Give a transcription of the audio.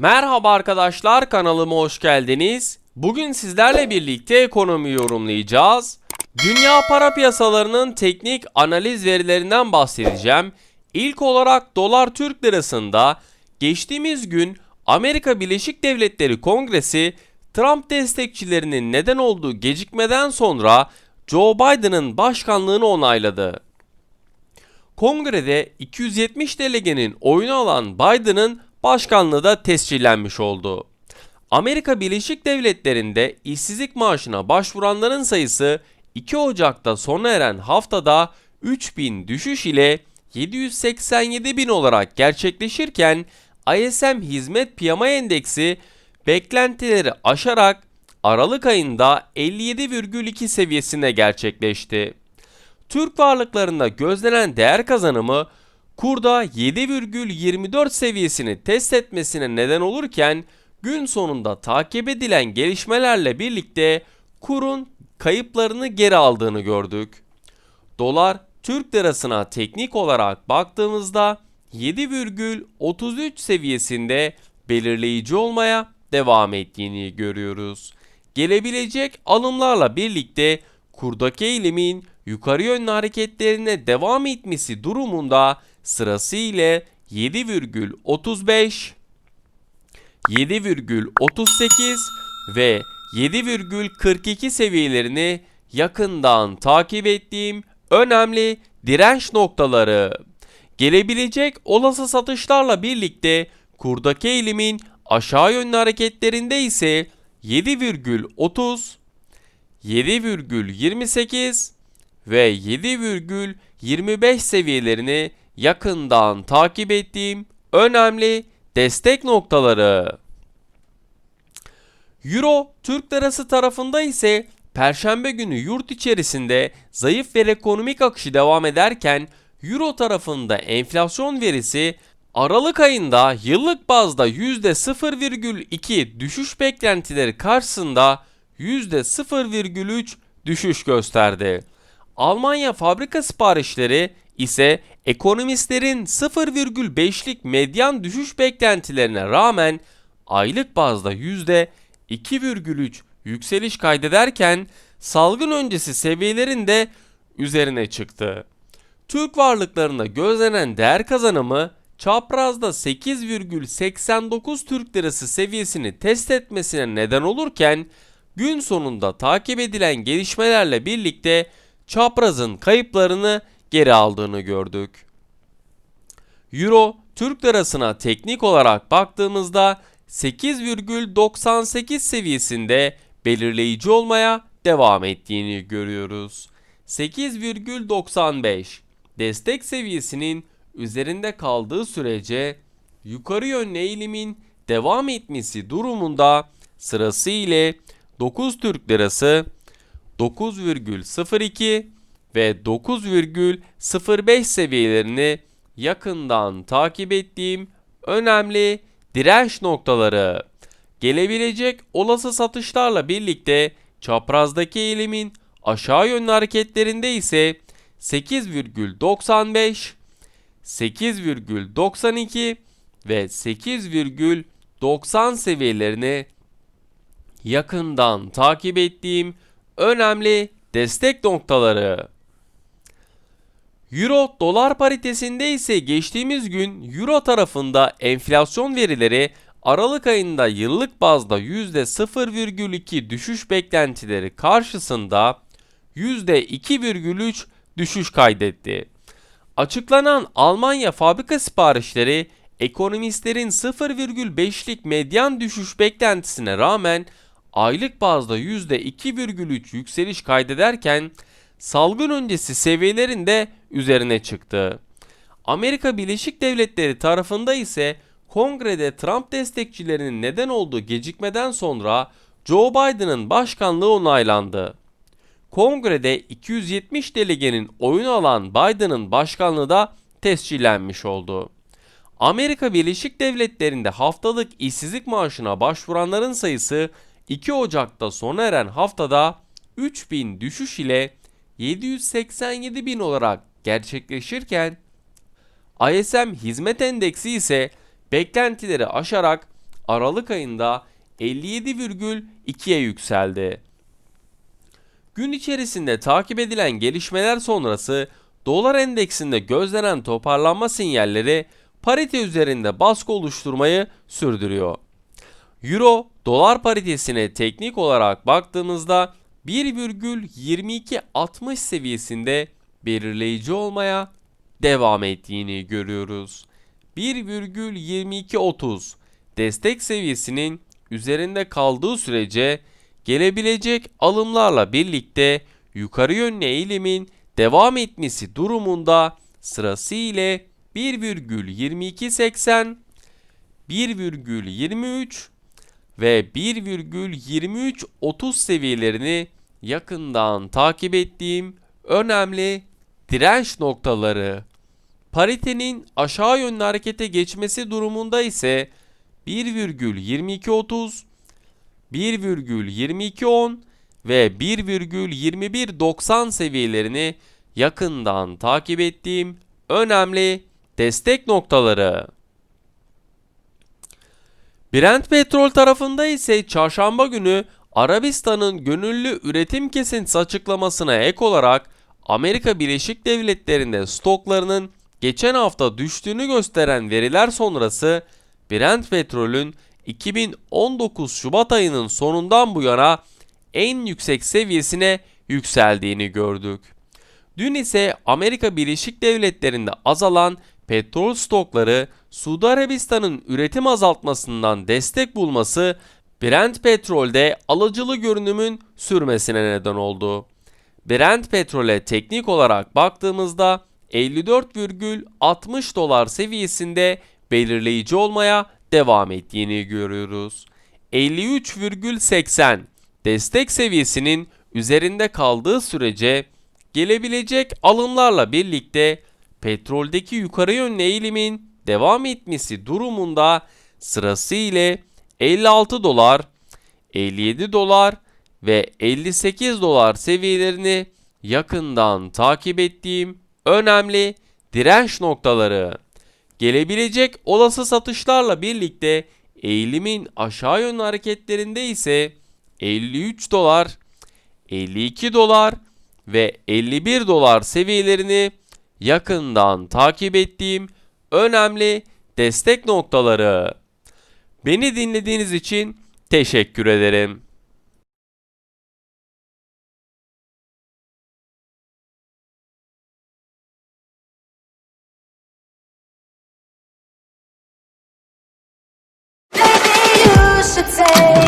Merhaba arkadaşlar kanalıma hoş geldiniz. Bugün sizlerle birlikte ekonomi yorumlayacağız. Dünya para piyasalarının teknik analiz verilerinden bahsedeceğim. İlk olarak dolar Türk lirasında geçtiğimiz gün Amerika Birleşik Devletleri Kongresi Trump destekçilerinin neden olduğu gecikmeden sonra Joe Biden'ın başkanlığını onayladı. Kongrede 270 delegenin oyunu alan Biden'ın başkanlığı da tescillenmiş oldu. Amerika Birleşik Devletleri'nde işsizlik maaşına başvuranların sayısı 2 Ocak'ta sona eren haftada 3000 düşüş ile 787 bin olarak gerçekleşirken ISM Hizmet Piyama Endeksi beklentileri aşarak Aralık ayında 57,2 seviyesine gerçekleşti. Türk varlıklarında gözlenen değer kazanımı kurda 7,24 seviyesini test etmesine neden olurken gün sonunda takip edilen gelişmelerle birlikte kurun kayıplarını geri aldığını gördük. Dolar Türk lirasına teknik olarak baktığımızda 7,33 seviyesinde belirleyici olmaya devam ettiğini görüyoruz. Gelebilecek alımlarla birlikte kurdaki eğilimin yukarı yönlü hareketlerine devam etmesi durumunda sırasıyla 7,35 7,38 ve 7,42 seviyelerini yakından takip ettiğim önemli direnç noktaları. Gelebilecek olası satışlarla birlikte kurdaki eğilimin aşağı yönlü hareketlerinde ise 7,30 7,28 ve 7,25 seviyelerini yakından takip ettiğim önemli destek noktaları. Euro Türk lirası tarafında ise Perşembe günü yurt içerisinde zayıf ve ekonomik akışı devam ederken Euro tarafında enflasyon verisi Aralık ayında yıllık bazda %0,2 düşüş beklentileri karşısında %0,3 düşüş gösterdi. Almanya fabrika siparişleri ise ekonomistlerin 0,5'lik medyan düşüş beklentilerine rağmen aylık bazda %2,3 yükseliş kaydederken salgın öncesi seviyelerin de üzerine çıktı. Türk varlıklarında gözlenen değer kazanımı çaprazda 8,89 Türk Lirası seviyesini test etmesine neden olurken gün sonunda takip edilen gelişmelerle birlikte çaprazın kayıplarını geri aldığını gördük. Euro Türk lirasına teknik olarak baktığımızda 8,98 seviyesinde belirleyici olmaya devam ettiğini görüyoruz. 8,95 destek seviyesinin üzerinde kaldığı sürece yukarı yönlü eğilimin devam etmesi durumunda sırasıyla 9 Türk Lirası 9,02 ve 9,05 seviyelerini yakından takip ettiğim önemli direnç noktaları. Gelebilecek olası satışlarla birlikte çaprazdaki eğilimin aşağı yönlü hareketlerinde ise 8,95, 8,92 ve 8,90 seviyelerini yakından takip ettiğim önemli destek noktaları. Euro dolar paritesinde ise geçtiğimiz gün Euro tarafında enflasyon verileri Aralık ayında yıllık bazda %0,2 düşüş beklentileri karşısında %2,3 düşüş kaydetti. Açıklanan Almanya fabrika siparişleri ekonomistlerin 0,5'lik medyan düşüş beklentisine rağmen aylık bazda %2,3 yükseliş kaydederken salgın öncesi seviyelerin de üzerine çıktı. Amerika Birleşik Devletleri tarafında ise kongrede Trump destekçilerinin neden olduğu gecikmeden sonra Joe Biden'ın başkanlığı onaylandı. Kongrede 270 delegenin oyunu alan Biden'ın başkanlığı da tescillenmiş oldu. Amerika Birleşik Devletleri'nde haftalık işsizlik maaşına başvuranların sayısı 2 Ocak'ta sona eren haftada 3000 düşüş ile 787 bin olarak gerçekleşirken ISM hizmet endeksi ise beklentileri aşarak Aralık ayında 57,2'ye yükseldi. Gün içerisinde takip edilen gelişmeler sonrası dolar endeksinde gözlenen toparlanma sinyalleri parite üzerinde baskı oluşturmayı sürdürüyor. Euro dolar paritesine teknik olarak baktığımızda 1,2260 seviyesinde belirleyici olmaya devam ettiğini görüyoruz. 1,2230 destek seviyesinin üzerinde kaldığı sürece gelebilecek alımlarla birlikte yukarı yönlü eğilimin devam etmesi durumunda sırasıyla 1,2280 1,23 ve 1,2330 seviyelerini yakından takip ettiğim önemli direnç noktaları. Paritenin aşağı yönlü harekete geçmesi durumunda ise 1,2230, 1,2210 ve 1,2190 seviyelerini yakından takip ettiğim önemli destek noktaları. Brent petrol tarafında ise çarşamba günü Arabistan'ın gönüllü üretim kesintisi açıklamasına ek olarak Amerika Birleşik Devletleri'nde stoklarının geçen hafta düştüğünü gösteren veriler sonrası Brent petrolün 2019 Şubat ayının sonundan bu yana en yüksek seviyesine yükseldiğini gördük. Dün ise Amerika Birleşik Devletleri'nde azalan petrol stokları Suudi Arabistan'ın üretim azaltmasından destek bulması Brent petrolde alıcılı görünümün sürmesine neden oldu. Brent petrole teknik olarak baktığımızda 54,60 dolar seviyesinde belirleyici olmaya devam ettiğini görüyoruz. 53,80 destek seviyesinin üzerinde kaldığı sürece gelebilecek alımlarla birlikte petroldeki yukarı yönlü eğilimin devam etmesi durumunda sırasıyla 56 dolar, 57 dolar ve 58 dolar seviyelerini yakından takip ettiğim önemli direnç noktaları. Gelebilecek olası satışlarla birlikte eğilimin aşağı yönlü hareketlerinde ise 53 dolar, 52 dolar ve 51 dolar seviyelerini yakından takip ettiğim önemli destek noktaları. Beni dinlediğiniz için teşekkür ederim. Should take